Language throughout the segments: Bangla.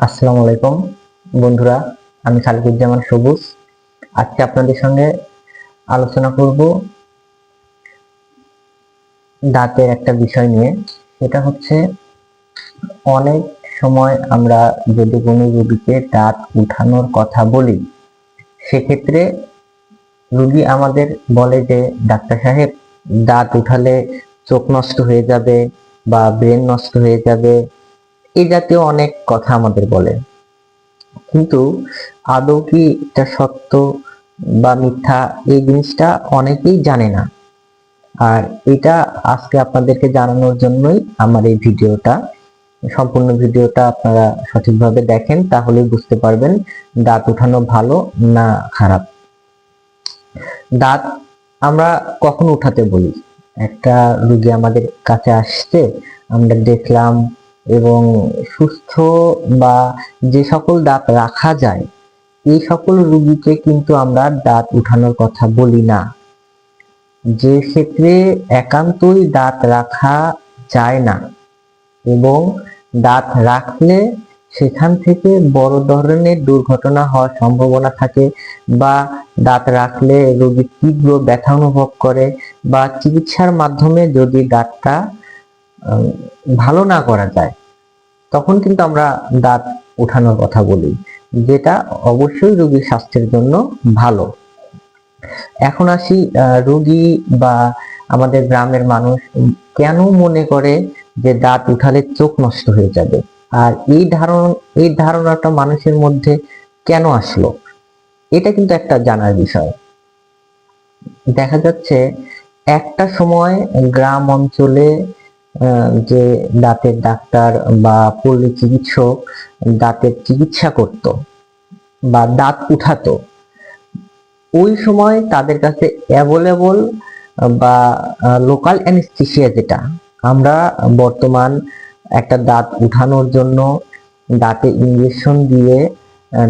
আসসালামু আলাইকুম। বন্ধুরা, আমি খালিকুজ্জামান সবুজ। আজকে আপনাদের সঙ্গে আলোচনা করব দাঁতের একটা বিষয় নিয়ে। সেটা হচ্ছে, অনেক সময় আমরা যদি কোনো রোগীকে দাঁত উঠানোর কথা বলি, সেক্ষেত্রে রোগী আমাদের বলে যে, ডাক্তার সাহেব, দাঁত উঠালে চোখ নষ্ট হয়ে যাবে বা ব্রেন নষ্ট হয়ে যাবে। এই জাতীয় অনেক কথা আমাদের বলে। কিন্তু আদৌ কি এটা সত্য বা মিথ্যা এই জিনিসটা অনেকেই জানে না। আর এটা আজকে আপনাদেরকে জানানোর জন্যই আমার এই ভিডিওটা, সম্পূর্ণ ভিডিওটা আপনারা সঠিকভাবে দেখেন, তাহলেই বুঝতে পারবেন দাঁত উঠানো ভালো না খারাপ। দাঁত আমরা কখন উঠাতে বলি? একটা রুগী আমাদের কাছে আসছে, আমরা দেখলাম এবং সুস্থ বা যে সকল দাঁত রাখা যায়, এই সকল রুগীকে কিন্তু আমরা দাঁত উঠানোর কথা বলি না। যে ক্ষেত্রে একান্তই দাঁত রাখা যায় না এবং দাঁত রাখলে সেখান থেকে বড় ধরনের দুর্ঘটনা হওয়ার সম্ভাবনা থাকে বা দাঁত রাখলে রোগী তীব্র ব্যথা অনুভব করে বা চিকিৎসার মাধ্যমে যদি দাঁতটা ভালো না করা যায় তখন কিন্তু আমরা দাঁত উঠানোর কথা বলি, যেটা অবশ্যই রোগীর স্বাস্থ্যের জন্য ভালো। এখন আসি রোগী বা আমাদের গ্রামের মানুষ কেন মনে করে যে দাঁত উঠালে চোখ নষ্ট হয়ে যাবে? আর এই ধারণা, এই ধারণাটা মানুষের মধ্যে কেন আসলো? এটা কিন্তু একটা জানার বিষয়। দেখা যাচ্ছে একটা সময় গ্রাম অঞ্চলে যে দাঁতের ডাক্তার বা পল্লী চিকিৎসক দাঁতের চিকিৎসা করত বা দাঁত উঠাতো, ওই সময় তাদের কাছে অ্যাভেলেবল বা লোকাল অ্যানেস্থেসিয়া যেটা, আমরা বর্তমান একটা দাঁত উঠানোর জন্য দাঁতে ইঞ্জেকশন দিয়ে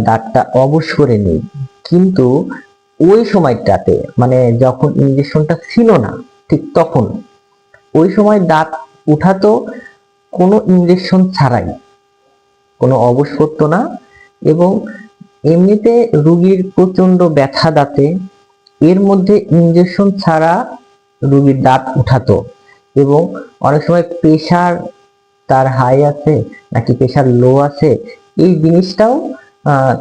দাঁতটা অবশ করে নিই। কিন্তু ওই সময়টাতে মানে যখন ইঞ্জেকশনটা ছিল না, ঠিক তখন, ওই সময় দাঁত উঠাতো কোনো ইঞ্জেকশন ছাড়াই, কোনো করতো না এবং এমনিতে রুগীর প্রচণ্ড ব্যথা দাঁতে এর মধ্যে ইঞ্জেকশন ছাড়া রুগীর দাঁত উঠাতো এবং অনেক সময় প্রেশার তার হাই আছে নাকি প্রেশার লো আছে এই জিনিসটাও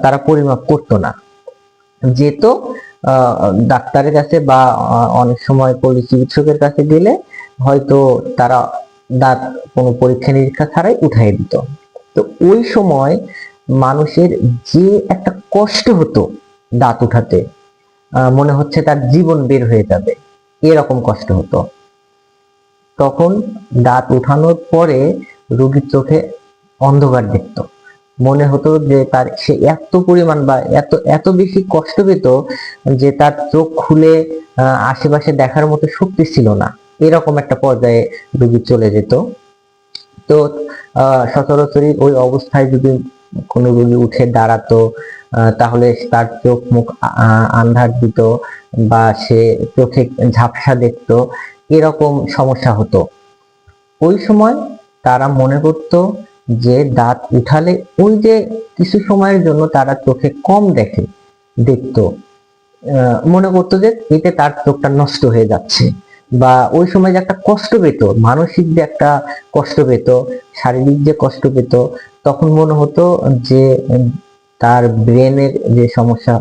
তারা পরিমাপ করতো না। যেত ডাক্তারের কাছে বা অনেক সময় পল্লী চিকিৎসকের কাছে গেলে হয়তো তারা দাঁত কোনো পরীক্ষা নিরীক্ষা ছাড়াই উঠাই দিত। তো ওই সময় মানুষের যে একটা কষ্ট হতো দাঁত উঠাতে মনে হচ্ছে তার জীবন বের হয়ে যাবে, এরকম কষ্ট হতো। তখন দাঁত উঠানোর পরে রোগীর চোখে অন্ধকার দেখতো। মনে হতো যে তার সে এত পরিমাণ বা এত এত বেশি কষ্ট পেত যে তার চোখ খুলে আশেপাশে দেখার মতো শক্তি ছিল না। এরকম একটা পর্যায়ে রোগী চলে যেত, তো সচরাচরই ওই অবস্থায় যদি কোনো রোগী উঠে দাঁড়াতো তাহলে তার চোখ মুখ আন্ধার দিত বা সে চোখে ঝাপসা দেখতো, এরকম সমস্যা হতো। ওই সময় তারা মনে করত যে দাঁত উঠালে ওই যে কিছু সময়ের জন্য তারা চোখে কম দেখে, দেখতো। মনে করতো যে এতে তার চোখটা নষ্ট হয়ে যাচ্ছে। বা ওই সময় যে একটা কষ্ট পেত, মানসিক যে একটা কষ্ট পেত, শারীরিক যে কষ্ট পেত, তখন মনে হতো যে, তার ব্রেনের যে সমস্যা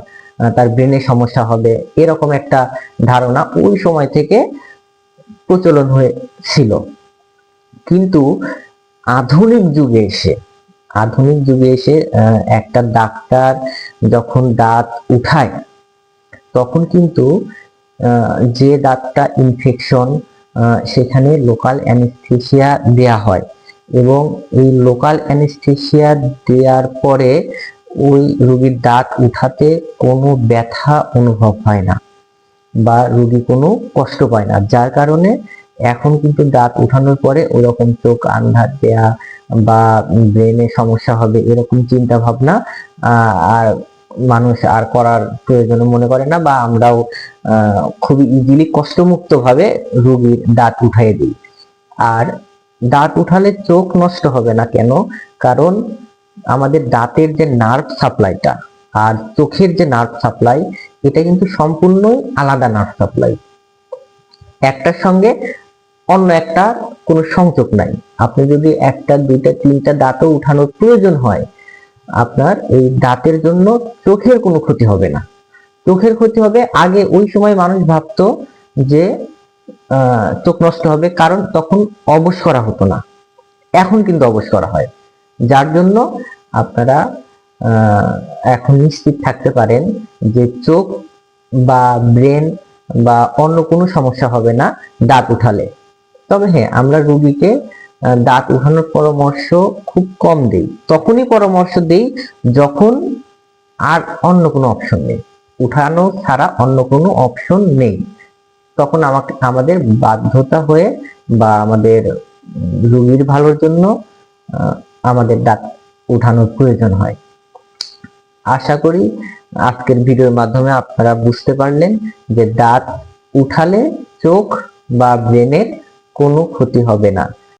তার ব্রেনের সমস্যা হবে, এরকম একটা ধারণা ওই সময় থেকে প্রচলন হয়েছিল। কিন্তু আধুনিক যুগে এসে, আধুনিক যুগে এসে একটা ডাক্তার যখন দাঁত উঠায়, তখন কিন্তু যে দাঁতটা ইনফেকশন সেখানে লোকাল অ্যানেস্থেসিয়া দেয়া হয়। এবং এই লোকাল অ্যানেস্থেসিয়া দেওয়ার পরে ওই রোগীর দাঁত উঠাতে কোনো ব্যথা অনুভব হয় না বা রোগী কোনো কষ্ট পায় না। যার কারণে এখন কিন্তু দাঁত উঠানোর পরে ওরকম চোখ আন্ধার দেয়া বা ব্রেনে সমস্যা হবে এরকম চিন্তা ভাবনা আর মানুষ আর করার প্রয়োজন মনে করে না বা আমরাও খুবই ইজিলি কষ্টমুক্ত ভাবে রোগীর দাঁত উঠাই দিই। আর দাঁত উঠালে চোখ নষ্ট হবে না কেন? কারণ আমাদের দাঁতের যে নার্ভ সাপ্লাইটা আর চোখের যে নার্ভ সাপ্লাই এটা কিন্তু সম্পূর্ণই আলাদা নার্ভ সাপ্লাই একটার সঙ্গে অন্য একটা কোনো সংযোগ নাই। আপনি যদি একটা, দুইটা, তিনটা দাঁতও উঠানোর প্রয়োজন হয় আপনার এই দাঁতের জন্য চোখের কোনো ক্ষতি হবে না। চোখের ক্ষতি হবে, আগে ওই সময় মানুষ ভাবতো যে চোখ নষ্ট হবে, কারণ তখন অবশ করা হতো না। এখন কিন্তু অবশ করা হয়। যার জন্য আপনারা এখন নিশ্চিত থাকতে পারেন যে চোখ বা ব্রেন বা অন্য কোনো সমস্যা হবে না দাঁত উঠালে। তবে হ্যাঁ আমরা রুগীকে দাঁত উঠানোর পরামর্শ খুব কম দেই। তখনই পরামর্শ দেই যখন আর অন্য কোনো অপশন নেই। উঠানো ছাড়া অন্য কোনো অপশন নেই। তখন আমাকে, আমাদের বাধ্যতা হয়ে বা আমাদের রুগীর ভালোর জন্য আমাদের দাঁত উঠানোর প্রয়োজন হয়। আশা করি আজকের ভিডিওর মাধ্যমে আপনারা বুঝতে পারলেন যে দাঁত উঠালে চোখ বা ব্রেনের কোনো ক্ষতি হবে না।